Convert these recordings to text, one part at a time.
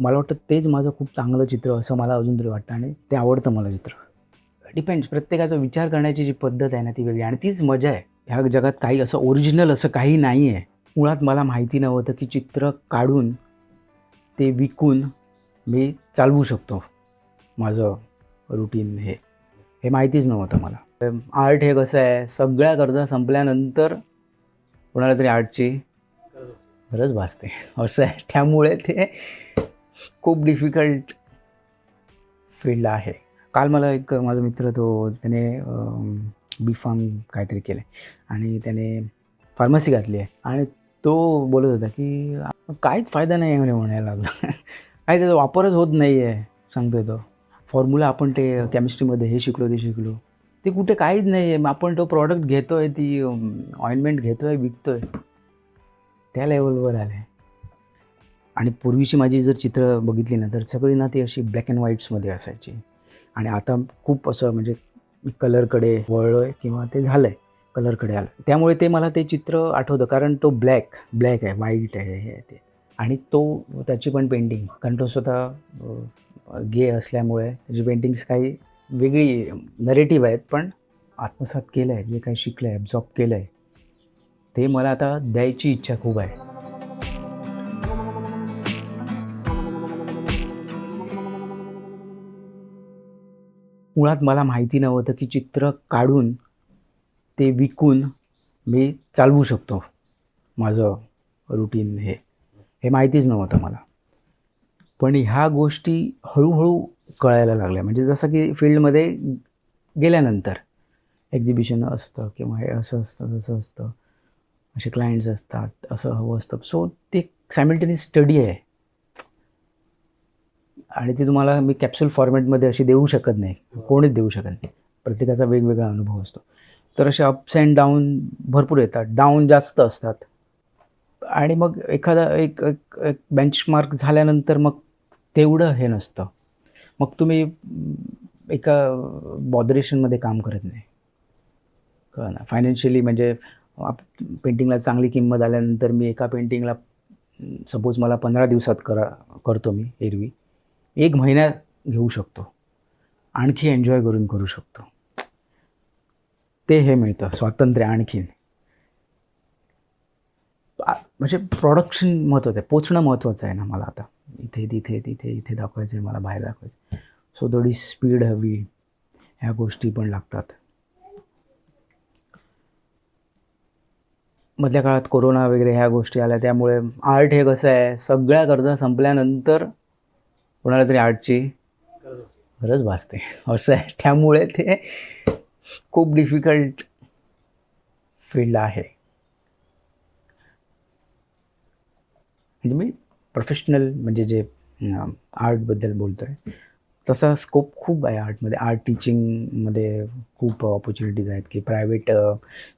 मला वाटतं तेच माझं खूप चांगलं चित्र असं मला अजून तरी वाटतं आणि ते आवडतं मला चित्र. डिपेंड्स प्रत्येकाचा विचार करण्याची जी पद्धत आहे ना ती वेगळी आणि तीच मजा आहे. ह्या जगात काही असं ओरिजिनल असं काही नाही आहे. मुळात मला माहिती नव्हतं की चित्र काढून ते विकून मी चालवू शकतो. माझं रुटीन हे. हे माहितीच नव्हतं मला. आर्ट हे कसं आहे? सगळ्या गरजा संपल्यानंतर कोणाला तरी आर्टची गरज भासते. असं आहे. त्यामुळे ते खूप डिफिकल्ट फील्ड आहे. काल मला एक माझा मित्र तो त्याने बी फार्म काहीतरी केलं आणि त्याने फार्मसी घातली आहे. आणि तो बोलत होता की काहीच फायदा नाही आहे म्हणे म्हणायला लागला. काही त्याचा वापरच होत नाही आहे सांगतोय तो. फॉर्म्युला आपण ते केमिस्ट्रीमध्ये हे शिकलो ते शिकलो. ते कुठे काहीच नाही आहे आपण तो प्रॉडक्ट घेतो आहे ती ऑइंटमेंट घेतो आहे विकतो आहे त्या लेवलवर आलं. आहे आणि पूर्वीची माझी जर चित्र बघितली ना तर सगळी ना ती अशी ब्लॅक अँड व्हाईट्समध्ये असायची. आणि आता खूप असं म्हणजे कलरकडे वळलो आहे किंवा ते झालं आहे कलरकडे आलं. त्यामुळे ते मला ते चित्र आठवतं कारण तो ब्लॅक ब्लॅक आहे व्हाईट आहे हे आहे ते. आणि तो त्याची पण पेंटिंग कारण तो स्वतः गे असल्यामुळे त्याची पेंटिंग्स काही वेगळी नरेटिव्ह आहेत पण आत्मसात केलं आहे जे काही शिकलं आहे ॲब्झॉर्ब केलं आहे ते मला आता द्यायची इच्छा खूप आहे. मुळात मला माहिती नव्हतं की चित्र काढून ते विकून मी चालवू शकतो माझं रुटीन हे. हे माहितीच नव्हतं मला. पण ह्या गोष्टी हळूहळू कळायला लागल्या. म्हणजे जसं की फील्डमध्ये गेल्यानंतर एक्झिबिशन असतं किंवा हे असं असतं तसं असतं. असे क्लायंट्स असतात असं हवं असतं. सो ते सायमल्टेनियस स्टडी आहे. आणि ती तुम्हाला मी कॅप्सूल फॉर्मॅटमध्ये अशी देऊ शकत नाही. कोणीच देऊ शकत नाही. प्रत्येकाचा वेगवेगळा अनुभव असतो. तर असे अप्स अँड डाऊन भरपूर येतात. डाऊन जास्त असतात. आणि मग एखादा एक एक एक बेंचमार्क झाल्यानंतर मग तेवढं हे नसतं. मग तुम्ही एका बॉदरेशनमध्ये काम करत नाही. कळ ना? फायनान्शियली म्हणजे आप पेंटिंगला चांगली किंमत आल्यानंतर मी एका पेंटिंगला सपोज मला पंधरा दिवसात करा करतो मी एरवी. एक महिना घेऊ शकतो. आणखी एन्जॉय करून करू शकतो. ते हे मिळतं स्वातंत्र्य आणखीन म्हणजे प्रॉडक्शन महत्त्वाचं आहे पोचणं महत्त्वाचं आहे ना मला आता. इथे तिथे तिथे इथे दाखवायचं आहे मला बाहेर दाखवायचं सो थोडी स्पीड हवी. ह्या गोष्टी पण लागतात. मधल्या काळात कोरोना वगैरे ह्या गोष्टी आल्या त्यामुळे आर्ट हे कसं आहे सगळ्या गरजा संपल्यानंतर कोणाला तरी आर्टची गरज भासते. असं आहे. त्यामुळे ते खूप डिफिकल्ट फील्ड आहे. म्हणजे मी प्रोफेशनल म्हणजे जे आर्टबद्दल बोलतो आहे तसा स्कोप खूप आहे आर्टमध्ये आर्ट टीचिंगमध्ये खूप ऑपॉर्च्युनिटीज आहेत की प्रायव्हेट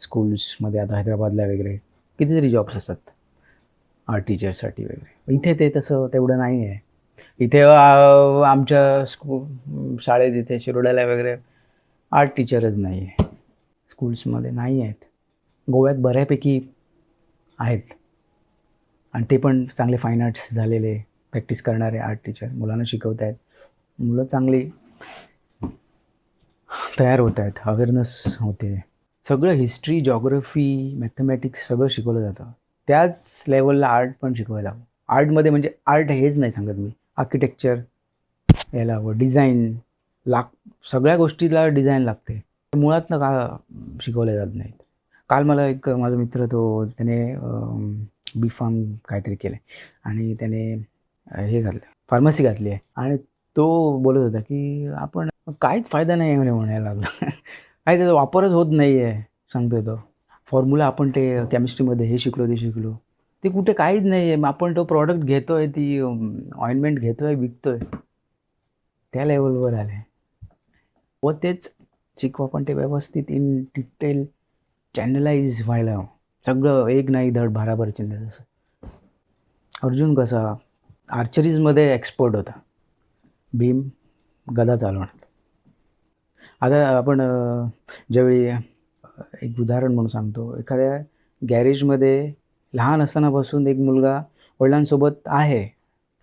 स्कूल्समध्ये आता हैदराबादला वगैरे कितीतरी जॉब्स असतात. आर्ट टीचरसाठी वगैरे. इथे ते तसं तेवढं नाही आहे इथे आमच्या स्कू शाळेत इथे शिरोड्याला वगैरे आर्ट टीचरच नाही आहे स्कूल्समध्ये नाही आहेत. गोव्यात बऱ्यापैकी आहेत. आणि ते पण चांगले फाईन आर्ट्स झालेले प्रॅक्टिस करणारे आर्ट टीचर मुलांना शिकवत आहेत मुलं चांगली तयार होत आहेत अवेअरनेस होते. सगळं हिस्ट्री जॉग्रफी मॅथमॅटिक्स सगळं शिकवलं जातं. त्याच लेवलला आर्ट पण शिकवायला हवं. आर्टमध्ये म्हणजे आर्ट हेच नाही सांगत मी. आर्किटेक्चर यायला हवं डिझाईन लाग सगळ्या गोष्टीला डिझाईन लागते. मुळात का शिकवल्या जात नाहीत. काल मला एक माझा मित्र तो त्याने बी फार्म काहीतरी केलं आहे आणि त्याने हे घातलं फार्मसी घातली आहे. आणि तो बोलत होता की आपण काहीच फायदा नाही आहे म्हणे म्हणायला लागला. काही त्याचा वापरच होत नाही आहे सांगतोय तो. फॉर्म्युला आपण ते केमिस्ट्रीमध्ये हे शिकलो ते शिकलो. ते कुठे काहीच नाही आहे आपण तो प्रॉडक्ट घेतो आहे ती ऑइंटमेंट घेतो आहे विकतो आहे त्या लेवलवर आलं आहे व तेच शिकवा पण ते व्यवस्थित इन डिटेल चॅनलाइज व्हायला सगळं एक नाही धड भाराभर चिंता जसं अर्जुन कसा आर्चरीजमध्ये एक्सपर्ट होता. भीम गदा चालवणार. आता आपण ज्यावेळी एक उदाहरण म्हणून सांगतो. एखाद्या गॅरेजमध्ये लहान असतानापासून एक मुलगा वडिलांसोबत आहे.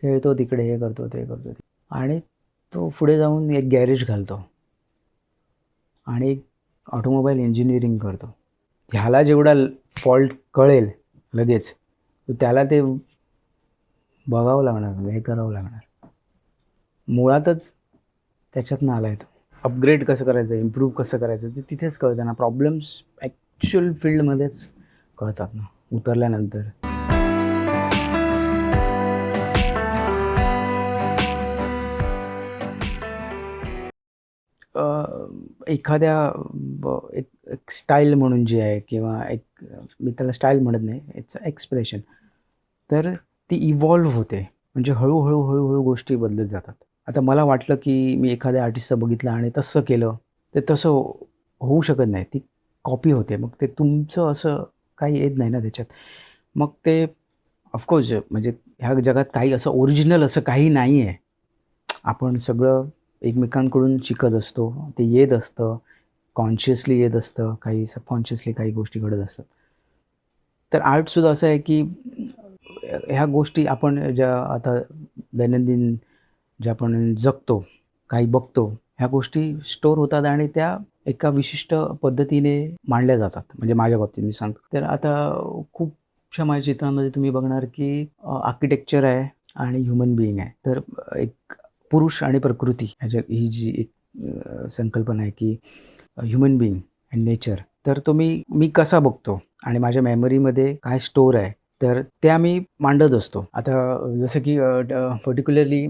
खेळतो तिकडे हे करतो ते करतो. ते आणि तो पुढे जाऊन एक गॅरेज घालतो. आणि एक ऑटोमोबाईल इंजिनिअरिंग करतो. ह्याला जेवढा फॉल्ट कळेल लगेच त्याला ते बघावं लागणार हे करावं लागणार. मुळातच त्याच्यातनं आला आहे तो. अपग्रेड कसं करायचं इम्प्रूव्ह कसं करायचं ते तिथेच कळतं ना. प्रॉब्लेम्स ॲक्च्युअल फील्डमध्येच कळतात ना. उतरल्यानंतर. एखाद्या ब एक एक स्टाईल म्हणून जी आहे किंवा एक मी त्याला स्टाईल म्हणत नाही इट्स एक्सप्रेशन तर ती इव्हॉल्व्ह होते. म्हणजे हळूहळू हळूहळू गोष्टी बदलत जातात. आता मला वाटलं की मी एखाद्या आर्टिस्टचं बघितलं आणि तसं केलं ते तसं होऊ शकत नाही. ती कॉपी होते. मग ते तुमचं असं काही येत नाही ना त्याच्यात. मग ते ऑफकोर्स म्हणजे ह्या जगात काही असं ओरिजिनल असं काही नाही आहे आपण सगळं एकमेकांकडून शिकत असतो. ते येत असतं. कॉन्शियसली येत असतं. काही सबकॉन्शियसली काही गोष्टी घडत असतात. तर आर्टसुद्धा असं आहे की ह्या गोष्टी आपण ज्या आता दैनंदिन ज्या आपण जगतो काही बघतो ह्या गोष्टी स्टोर होतात आणि त्या एका विशिष्ट पद्धतीने मांडल्या जातात. म्हणजे माझ्या बाबतीत मी सांगतो. तर आता खूपशा माझ्या चित्रांमध्ये तुम्ही बघणार की आर्किटेक्चर आहे आणि ह्युमन बिईंग आहे. तर एक पुरुष आणि प्रकृती ह्याच्या ही जी एक संकल्पना आहे की ह्युमन बिईंग अँड नेचर तर तो मी मी कसा बघतो आणि माझ्या मेमरीमध्ये काय स्टोर आहे तर त्या मी मांडत असतो. आता जसं की पर्टिक्युलरली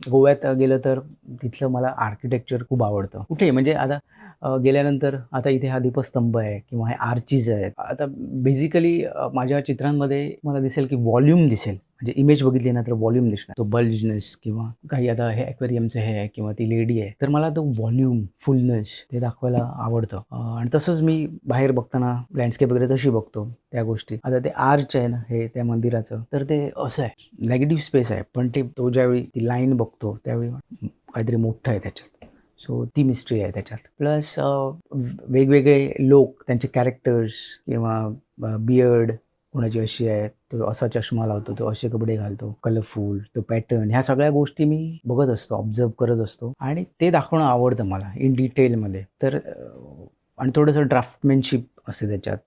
गोव्यात गेलं तर तिथलं मला आर्किटेक्चर खूप आवडतं. कुठे? म्हणजे आता गेल्यानंतर आता इथे हा दीपस्तंभ आहे किंवा हे आर्चीज आहेत. आता बेसिकली माझ्या चित्रांमध्ये मला दिसेल की व्हॉल्यूम दिसेल. म्हणजे इमेज बघितली ना तर व्हॉल्यूम दिसणार. तो बल्जनेस किंवा काही आता हे ॲक्वेरियमचं हे आहे किंवा ती लेडी आहे तर मला तो व्हॉल्यूम फुलनेस ते दाखवायला आवडतं. आणि तसंच मी बाहेर बघताना लँडस्केप वगैरे तशी बघतो त्या गोष्टी. आता ते आर्च आहे ना हे त्या मंदिराचं तर ते असं आहे. नेगेटिव्ह स्पेस आहे पण ते तो ज्यावेळी ती लाईन बघतो त्यावेळी काहीतरी मोठं आहे त्याच्यात. सो ती मिस्ट्री आहे त्याच्यात. प्लस वेगवेगळे लोक त्यांचे कॅरेक्टर्स किंवा बियर्ड कोणाची अशी आहेत तो असा चष्मा लावतो तो असे कपडे घालतो कलरफुल तो पॅटर्न ह्या सगळ्या गोष्टी मी बघत असतो ऑब्झर्व करत असतो. आणि ते दाखवणं आवडतं मला इन डिटेलमध्ये तर आणि थोडंसं ड्राफ्टमॅनशिप असते त्याच्यात.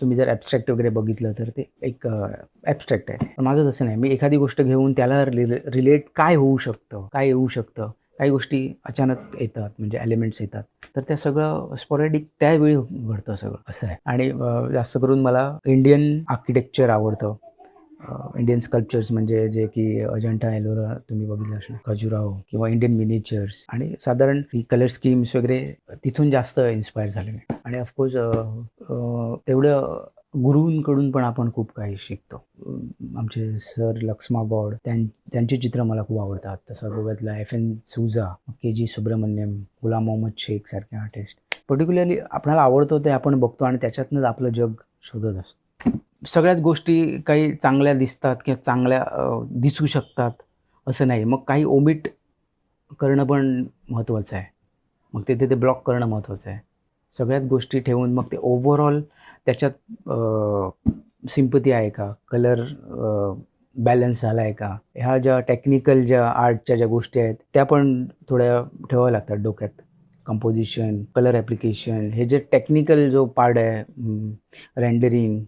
तुम्ही जर ॲबस्ट्रॅक्ट वगैरे बघितलं तर ते एक ॲबस्ट्रॅक्ट आहे. पण माझं तसं नाही. मी एखादी गोष्ट घेऊन त्याला रिले रिलेट काय होऊ शकतं काय येऊ शकतं काही गोष्टी अचानक येतात म्हणजे एलिमेंट्स येतात. तर त्या सगळं स्पॉरेडिक त्यावेळी घडतं सगळं. असं आहे. आणि जास्त करून मला इंडियन आर्किटेक्चर आवडतं. इंडियन स्कल्पचर्स म्हणजे जे की अजंठा एलोरा तुम्ही बघितलं असणार खजुराहो किंवा इंडियन मिनिचर्स आणि साधारण ही कलर स्कीम्स वगैरे तिथून जास्त इन्स्पायर झाले मी. आणि ऑफकोर्स तेवढं गुरूंकडून पण आपण खूप काही शिकतो. आमचे सर लक्ष्मा बॉड त्यां त्यांची चित्र मला खूप आवडतात. तसं गोव्यातला F N Souza K G Subramanyan Gulam Mohammed Sheikh सारखे आर्टिस्ट पर्टिक्युलरली आपल्याला आवडतो ते आपण बघतो आणि त्याच्यातनंच आपलं जग शोधत असतो. सगळ्याच गोष्टी काही चांगल्या दिसतात किंवा चांगल्या दिसू शकतात असं नाही. मग काही ओमिट करणं पण महत्त्वाचं आहे. मग तिथे ते ब्लॉक करणं महत्त्वाचं आहे. सगळ्याच गोष्टी ठेवून मग ते ओव्हरऑल त्याच्यात सिम्पती आहे का? कलर बॅलन्स झाला आहे का? ह्या ज्या टेक्निकल ज्या आर्टच्या ज्या गोष्टी आहेत त्या पण थोड्या ठेवाव्या लागतात डोक्यात. कंपोजिशन कलर ॲप्लिकेशन हे जे टेक्निकल जो पार्ट आहे रेंडरिंग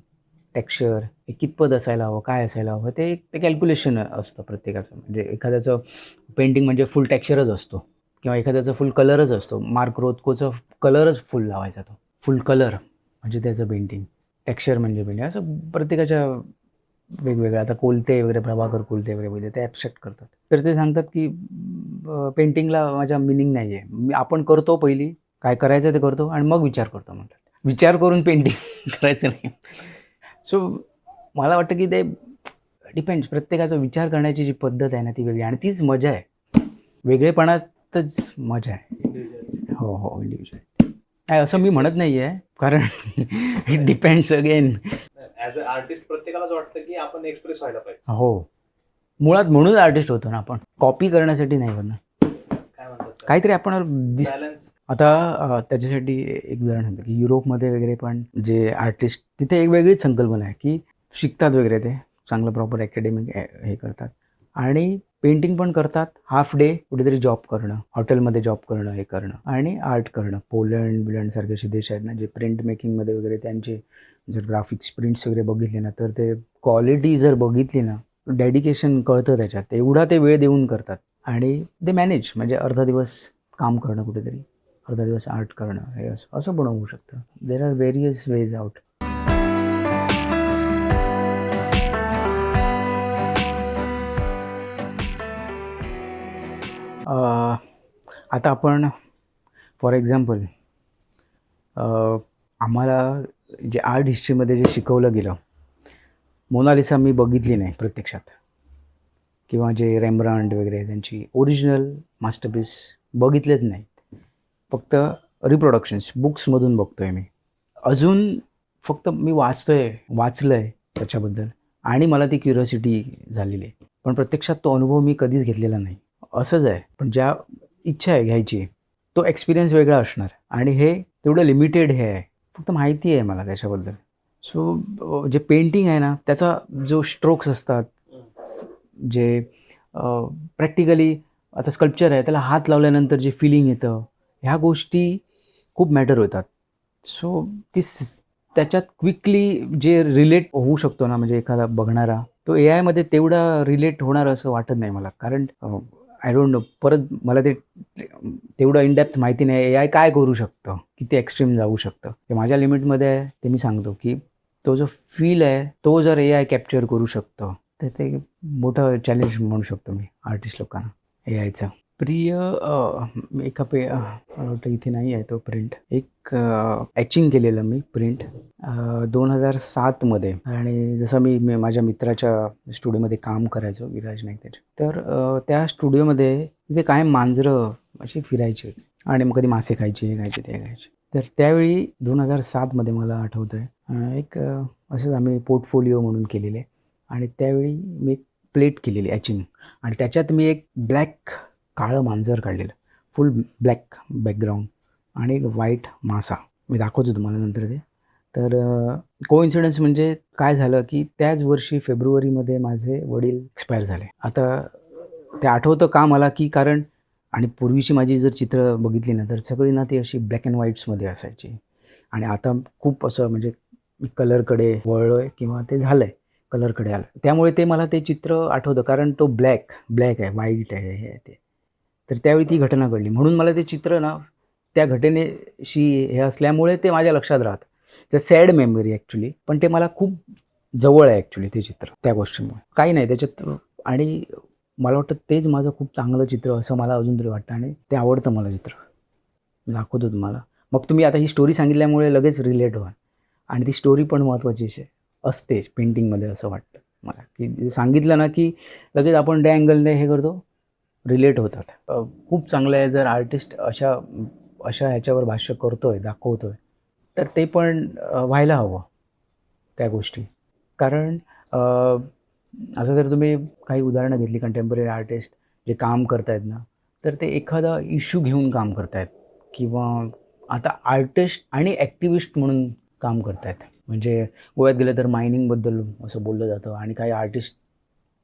टेक्स्चर हे कितपत असायला हवं काय असायला हवं ते ते कॅल्क्युलेशन असतं प्रत्येकाचं. म्हणजे एखाद्याचं पेंटिंग म्हणजे फुल टेक्स्चरच असतो. किंवा एखाद्याचा फुल कलरच असतो. मार्क रोथकोचं कलरच फुल लावायचा तो. फुल कलर म्हणजे त्याचं पेंटिंग टेक्स्चर म्हणजे पेंटिंग असं प्रत्येकाच्या वेगवेगळ्या. आता कोलते वगैरे प्रभाकर कोलते वगैरे वगैरे ते ॲबस्ट्रॅक्ट करतात. तर ते सांगतात की पेंटिंगला माझ्या मिनिंग नाही आहे मी आपण करतो पहिली काय करायचं ते करतो आणि मग विचार करतो म्हणतात. विचार करून पेंटिंग करायचं नाही. सो मला वाटतं की ते डिपेंड्स प्रत्येकाचा विचार करण्याची जी पद्धत आहे ना ती वेगळी. आणि तीच मजा आहे. वेगळेपणात वेगळेपणातच मजा आहे. हो हो इंडिव्हिज्युअल असं मी म्हणत नाही आहे कारण it depends again a artist प्रत्येकालाच वाटतं की आपण एक्सप्रेस व्हायला पाहिजे. हो. मुळात म्हणून आर्टिस्ट होतो ना आपण. कॉपी करण्यासाठी नाही म्हणतात काहीतरी आपण दिस आता त्याच्यासाठी एक उदाहरण सांगतो की युरोपमध्ये वगैरे पण जे आर्टिस्ट तिथे एक वेगळीच संकल्पना आहे की शिकतात वगैरे ते. चांगलं प्रॉपर अकॅडमिक हे करतात. आणि पेंटिंग पण करतात. हाफ डे कुठेतरी जॉब करणं हॉटेलमध्ये जॉब करणं हे करणं आणि आर्ट करणं. पोलंड बिलंड सारखे असे देश आहेत ना जे प्रिंट मेकिंगमध्ये वगैरे त्यांचे जर ग्राफिक्स प्रिंट्स वगैरे बघितले ना तर ते क्वालिटी जर बघितली ना डेडिकेशन कळतं त्याच्यात. एवढा ते वेळ देऊन करतात आणि ते मॅनेज म्हणजे अर्धा दिवस काम करणं कुठेतरी अर्धा दिवस आर्ट करणं हे असं असं पण होऊ शकतं. There are various ways out आता आपण फॉर एक्झाम्पल आम्हाला जे आर्ट हिस्ट्रीमध्ये जे शिकवलं गेलं मोनालिसा मी बघितली नाही प्रत्यक्षात. किंवा जे रेम्ब्रांड वगैरे त्यांची ओरिजिनल मास्टरपीस बघितलेच नाहीत. फक्त रिप्रोडक्शन्स बुक्समधून बघतो आहे मी. अजून फक्त मी वाचतो आहे वाचलं आहे त्याच्याबद्दल. आणि मला ती क्युरियोसिटी झालेली आहे. पण प्रत्यक्षात तो अनुभव मी कधीच घेतलेला नाही. असंच आहे. पण ज्या इच्छा आहे घ्यायची तो एक्सपिरियन्स वेगळा असणार. आणि हे तेवढं लिमिटेड हे आहे. फक्त माहिती आहे मला त्याच्याबद्दल. सो जे पेंटिंग आहे ना त्याचा जो स्ट्रोक्स असतात जे प्रॅक्टिकली आता स्कल्पचर आहे त्याला हात लावल्यानंतर जे फिलिंग येतं ह्या गोष्टी खूप मॅटर होतात. सो ती त्याच्यात क्विकली जे रिलेट होऊ शकतो ना म्हणजे एखादा बघणारा तो ए आयमध्ये तेवढा रिलेट होणार असं वाटत नाही मला. कारण आय डोंट नो परत मला ते तेवढं इनडेप्थ माहिती नाही. ए आय काय करू शकतं? किती एक्स्ट्रीम जाऊ शकतं? ते माझ्या लिमिटमध्ये आहे. ते मी सांगतो की तो जो फील आहे तो जर ए आय कॅप्चर करू शकतं तर ते मोठं चॅलेंज म्हणू शकतो मी आर्टिस्ट लोकांना ए आयचं प्रिय एका पे मला वाटतं इथे नाही आहे तो प्रिंट एक ॲचिंग केलेलं मी प्रिंट दोन हजार सातमध्ये आणि जसं मी मी माझ्या मित्राच्या स्टुडिओमध्ये काम करायचो विराज नाईक त्याच्या तर त्या स्टुडिओमध्ये तिथे काय मांजरं अशी फिरायची. आणि मग कधी मासे खायचे हे खायचे ते खायचे. तर त्यावेळी दोन हजार सातमध्ये मला आठवतं आहे एक असंच आम्ही पोर्टफोलिओ म्हणून केलेले. आणि त्यावेळी मी एक प्लेट केलेली ॲचिंग आणि त्याच्यात मी एक ब्लॅक काळं मांजर काढलेलं. फुल ब्लॅक बॅकग्राऊंड आणि एक व्हाईट मासा. मी दाखवतो तुम्हाला नंतर ते. तर को इन्सिडन्स म्हणजे काय झालं की त्याच वर्षी फेब्रुवारीमध्ये माझे वडील एक्सपायर झाले. आता ते आठवतं का मला की कारण आणि पूर्वीची माझी जर चित्र बघितली ना तर सगळी ना ती अशी ब्लॅक अँड व्हाईट्समध्ये असायची. आणि आता खूप असं म्हणजे मी कलरकडे वळलो आहे किंवा ते झालं आहे कलरकडे आलं. त्यामुळे ते मला ते चित्र आठवतं. कारण तो ब्लॅक ब्लॅक आहे व्हाईट आहे हे आहे ते. तर त्यावेळी ती घटना घडली. म्हणून मला ते चित्र ना त्या घटनेशी हे असल्यामुळे ते माझ्या लक्षात राहतं. ते सॅड मेमरी ॲक्च्युली पण ते मला खूप जवळ आहे ॲक्च्युली ते चित्र त्या गोष्टीमुळे. काही नाही त्याच्यात आणि मला वाटतं तेच माझं खूप चांगलं चित्र असं मला अजून तरी वाटतं आणि ते आवडतं मला चित्र. मी दाखवतो तुम्हाला. मग तुम्ही आता ही स्टोरी सांगितल्यामुळे लगेच रिलेट व्हाल. आणि ती स्टोरी पण महत्त्वाची आहे असतेच पेंटिंगमध्ये असं वाटतं मला. की सांगितलं ना की लगेच आपण डॅ अँगलने हे करतो रिलेट होतात. खूप चांगलं आहे जर आर्टिस्ट अशा अशा ह्याच्यावर भाष्य करतो आहे दाखवतो आहे तर ते पण व्हायला हवं त्या गोष्टी. कारण असं जर तुम्ही काही उदाहरणं घेतली कंटेम्पररी आर्टिस्ट जे काम करतायत ना तर ते एखादा इश्यू घेऊन काम करतायत किंवा आता आर्टिस्ट आणि ॲक्टिविस्ट म्हणून काम करतायत. म्हणजे गोव्यात गेलं तर मायनिंगबद्दल असं बोललं जातं आणि काही आर्टिस्ट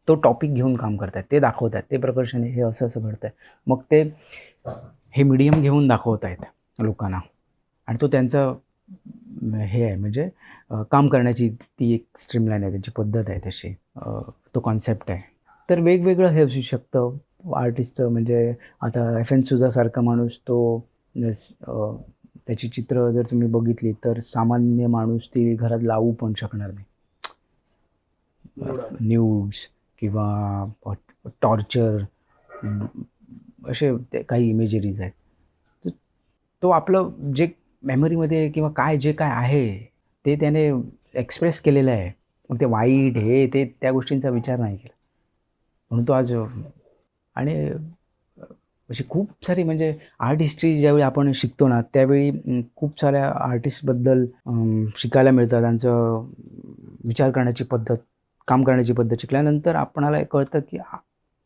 तो टॉपिक घेऊन काम करतात ते दाखवत आहेत ते प्रकर्षण आहे, हे असं असं घडतं आहे मग ते हे मीडियम घेऊन दाखवत आहेत लोकांना. आणि तो त्यांचा हे आहे म्हणजे काम करण्याची ती एक स्ट्रीमलाईन आहे त्यांची पद्धत आहे तशी. तो कॉन्सेप्ट आहे. तर वेगवेगळं हे असू शकतं. आर्टिस्टचं म्हणजे आता एफ एन सुजासारखा माणूस तो त्याची चित्र जर तुम्ही बघितली तर सामान्य माणूस ती घरात लावू पण शकणार नाही. न्यूड्स किंवा टॉर्चर असे ते काही इमेजरीज आहेत. तर तो आपलं जे मेमरीमध्ये किंवा काय जे काय आहे ते त्याने एक्सप्रेस केलेलं आहे. मग ते वाईट हे ते त्या गोष्टींचा विचार नाही केला. म्हणून तो आज आणि अशी खूप सारी म्हणजे आर्ट हिस्ट्री ज्यावेळी आपण शिकतो ना त्यावेळी खूप साऱ्या आर्टिस्टबद्दल शिकायला मिळतं त्यांचं विचार करण्याची पद्धत काम करण्याची पद्धत शिकल्यानंतर आपणाला कळतं की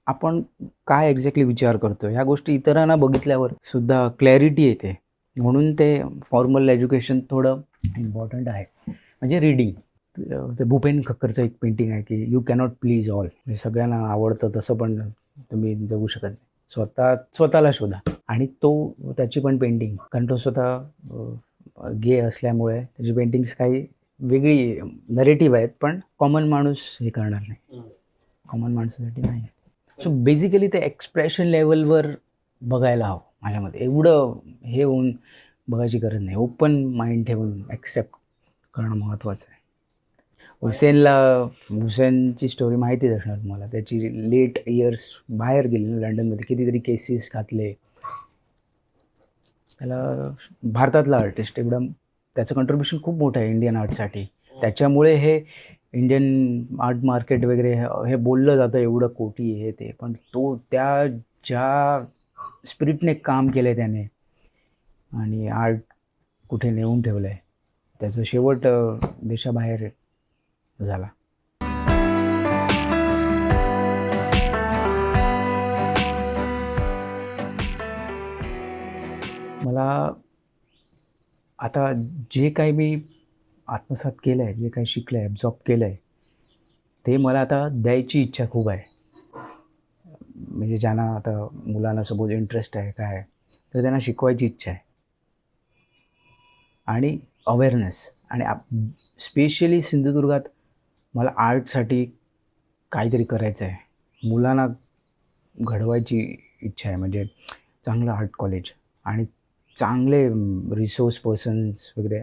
आपण काय एक्झॅक्टली विचार करतो ह्या गोष्टी इतरांना बघितल्यावर सुद्धा क्लॅरिटी येते. म्हणून ते फॉर्मल एज्युकेशन थोडं इम्पॉर्टंट आहे. म्हणजे रीडिंग ते भूपेन खक्करचं एक पेंटिंग आहे की यू कॅनॉट प्लीज ऑल म्हणजे सगळ्यांना आवडतं तसं पण तुम्ही जगू शकत नाही. स्वतः स्वतःला शोधा. आणि तो त्याची पण पेंटिंग कारण तो स्वतः गे असल्यामुळे त्याची पेंटिंग्स काही वेगळी नरेटिव्ह आहेत पण कॉमन माणूस हे करणार नाही. कॉमन माणसासाठी नाही. सो बेसिकली ते एक्सप्रेशन लेवलवर बघायला हवं माझ्यामध्ये. एवढं हे होऊन बघायची गरज नाही. ओपन माइंड ठेवून ॲक्सेप्ट करणं महत्त्वाचं आहे. हुसेनला हुसेनची स्टोरी माहितीच असणार तुम्हाला. त्याची लेट इयर्स बाहेर गेले लंडनमध्ये कितीतरी केसेस घातले. त्याला भारतातला आर्टिस्ट एकदम त्याचं कंट्रीब्युशन खूप मोठं आहे इंडियन आर्टसाठी त्याच्यामुळे हे इंडियन आर्ट मार्केट वगैरे हे- बोललं जातं एवढं कोटी हे ते. पण तो त्या ज्या स्पिरिटने काम केलं आहे त्याने आणि आर्ट कुठे नेऊन ठेवलं आहे त्याचं शेवट देशाबाहेर झाला. मला आता जे काही मी आत्मसात केलं आहे जे काही शिकलं आहे ॲब्झॉर्ब केलं आहे ते मला आता द्यायची इच्छा खूप आहे. म्हणजे ज्यांना आता मुलांना सपोज इंटरेस्ट आहे काय आहे, तर त्यांना शिकवायची इच्छा आहे. आणि अवेअरनेस आणि स्पेशली सिंधुदुर्गात मला आर्टसाठी काहीतरी करायचं आहे. मुलांना घडवायची इच्छा आहे म्हणजे चांगलं आर्ट कॉलेज आणि चांगले रिसोर्स पर्सन्स वगैरे.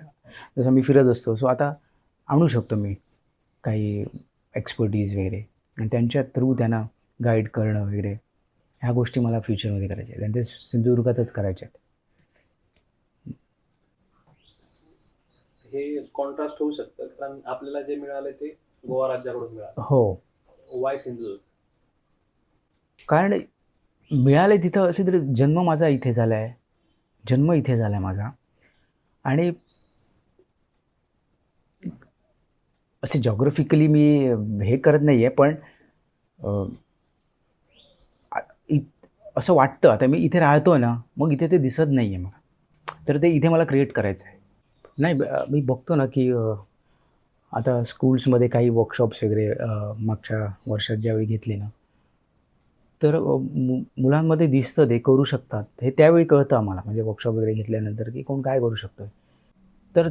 जसं मी फिरत असतो सो आता आणू शकतो मी काही एक्सपर्टीज वगैरे. आणि त्यांच्या थ्रू त्यांना गाईड करणं वगैरे ह्या गोष्टी मला फ्युचरमध्ये करायच्या आहेत. आणि ते सिंधुदुर्गातच करायच्या आहेत. हे कॉन्ट्रास्ट होऊ शकतं कारण आपल्याला जे मिळालं ते गोवा राज्याकडून मिळालं. हो. वाय सिंधुदुर्ग? कारण मिळाले तिथं असे तरी जन्म माझा इथे झाला आहे जन्म इथे झाला आहे माझा. आणि असे जॉग्रफिकली मी हे करत नाही आहे पण इत- असं वाटतं. आता मी इथे राहतो ना मग इथे ते दिसत नाही आहे मला. तर ते इथे मला क्रिएट करायचं आहे नाही मी बघतो ना की आता स्कूल्समध्ये काही वर्कशॉप्स वगैरे मागच्या वर्षात ज्यावेळी घेतले ना तर मु मुलांमध्ये दिसतं ते करू शकतात. हे त्यावेळी कळतं आम्हाला. म्हणजे वर्कशॉप वगैरे घेतल्यानंतर की कोण काय करू शकतो तर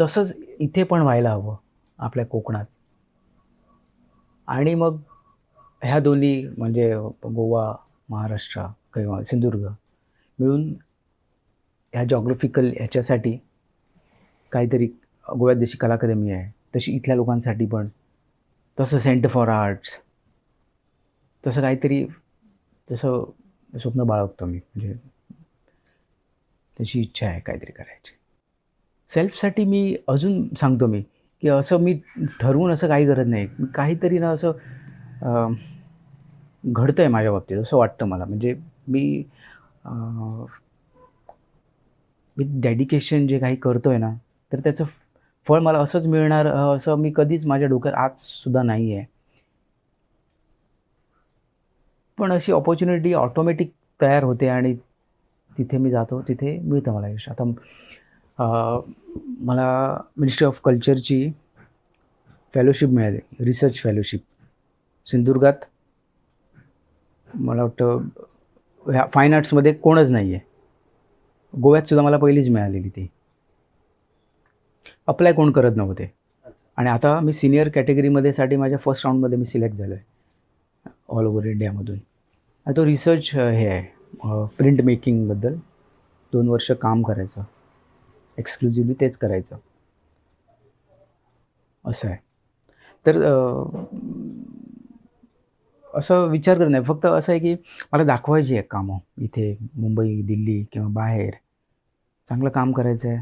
तसंच इथे पण व्हायला हवं आपल्या कोकणात. आणि मग ह्या दोन्ही म्हणजे गोवा महाराष्ट्र किंवा सिंधुदुर्ग मिळून ह्या जॉग्रफिकल ह्याच्यासाठी काहीतरी गोव्यात जशी कला अकादमी आहे तशी इथल्या लोकांसाठी पण तसं सेंटर फॉर आर्ट्स तसं काहीतरी तसं स्वप्न बाळगतो मी. म्हणजे तशी इच्छा आहे काहीतरी करायची. सेल्फसाठी मी अजून सांगतो मी की असं मी ठरवून असं काही करत नाही. काहीतरी ना असं घडतं आहे माझ्या बाबतीत असं वाटतं मला. म्हणजे मी मी डेडिकेशन जे काही करतो आहे ना तर त्याचं फळ मला असंच मिळणार असं मी कधीच माझ्या डोक्यात आजसुद्धा नाही आहे पण अशी ऑपॉर्च्युनिटी ऑटोमॅटिक तयार होते आणि तिथे मी जातो तिथे मिळतं मला यश. आता मला मिनिस्ट्री ऑफ कल्चरची फेलोशिप मिळाली रिसर्च फेलोशिप सिंधुदुर्गात. मला वाटतं ह्या फाईन आर्ट्समध्ये कोणच नाही आहे गोव्यातसुद्धा मला पहिलीच मिळालेली ती. अप्लाय कोण करत नव्हते. आणि आता मी सिनियर कॅटेगरीमध्ये साठी माझ्या फर्स्ट राऊंडमध्ये मी सिलेक्ट झालो आहे ऑल ओव्हर इंडियामधून. आणि तो रिसर्च हे आहे प्रिंट मेकिंगबद्दल दोन वर्ष काम करायचं. एक्सक्लुझिव्हली तेच करायचं. असं आहे. तर असं विचार करत नाही. फक्त असं आहे की मला दाखवायची आहे कामं. इथे मुंबई दिल्ली किंवा बाहेर. चांगलं काम करायचं आहे.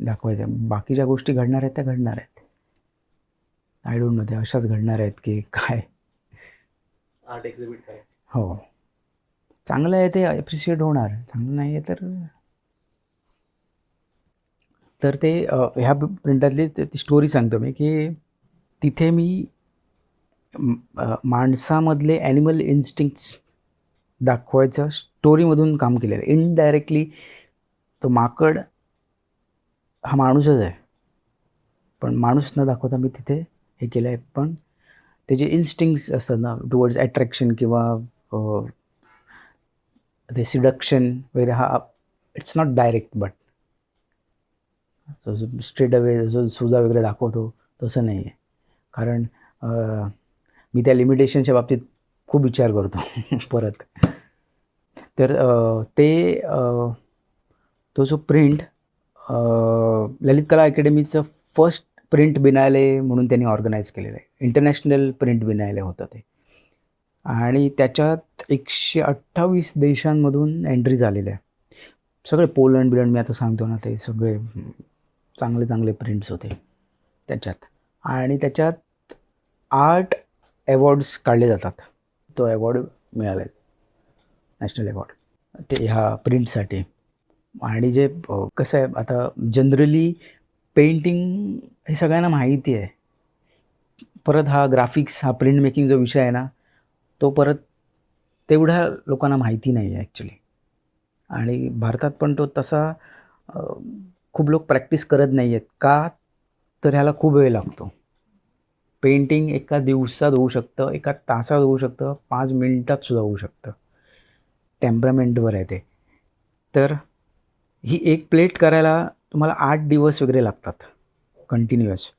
दाखवायचं आहे. बाकीच्या गोष्टी घडणार आहेत त्या घडणार आहेत. आय डोंट नो अशाच घडणार आहेत की काय. आर्ट एक्झिबिट करायचं हो. चांगलं आहे ते अप्रिशिएट होणार. चांगलं नाही आहे तर तर ते ह्या प्रिंटातली ती स्टोरी सांगतो मी की तिथे मी माणसामधले ॲनिमल इन्स्टिंक्ट्स दाखवायचं स्टोरीमधून काम केलेलं आहे. इनडायरेक्टली तो माकड हा माणूसच आहे. पण माणूस न दाखवता मी तिथे हे केलं आहे पण त्याचे इन्स्टिंक्ट्स असतात ना टुवर्ड्स ॲट्रॅक्शन किंवा ते सिडक्शन वगैरे हा it's not direct but straight away जसं सुजा वगैरे दाखवतो तसं नाही आहे. कारण मी त्या लिमिटेशनच्या बाबतीत खूप विचार करतो परत. तर ते तो जो प्रिंट ललित कला अकॅडमीचं फर्स्ट प्रिंट बिनाले म्हणून त्यांनी ऑर्गनाईज केलेलं आहे. इंटरनॅशनल प्रिंट बिनालय होतं ते. आणि त्याच्यात एकशे अठ्ठावीस देशांमधून एंट्री झालेल्या आहे सगळे पोलंड बिलंड मी आता सांगतो ना ते सगळे चांगले चांगले प्रिंट्स होते त्याच्यात. आणि त्याच्यात आठ अवॉर्ड्स काढले जातात. तो अवॉर्ड मिळाला आहे. नॅशनल अवॉर्ड ते ह्या प्रिंटसाठी आणि जे कसं आहे आता जनरली पेंटिंग हे सगळ्यांना माहिती आहे. परत हा ग्राफिक्स हा प्रिंट मेकिंग जो विषय आहे ना तो परत तेवढ्या लोकांना माहिती नाही आहे ॲक्च्युली आणि भारतात पण तो तसा खूप लोक प्रॅक्टिस करत नाही आहेत. का? तर ह्याला खूप वेळ लागतो. पेंटिंग एका दिवसात होऊ शकतं एका तासात होऊ शकतं पाच मिनटात सुद्धा होऊ शकतं. टेम्परामेंटवर आहे ते. तर ही एक प्लेट करायला तुम्हाला आठ दिवस वगैरे लागतात कंटिन्युअस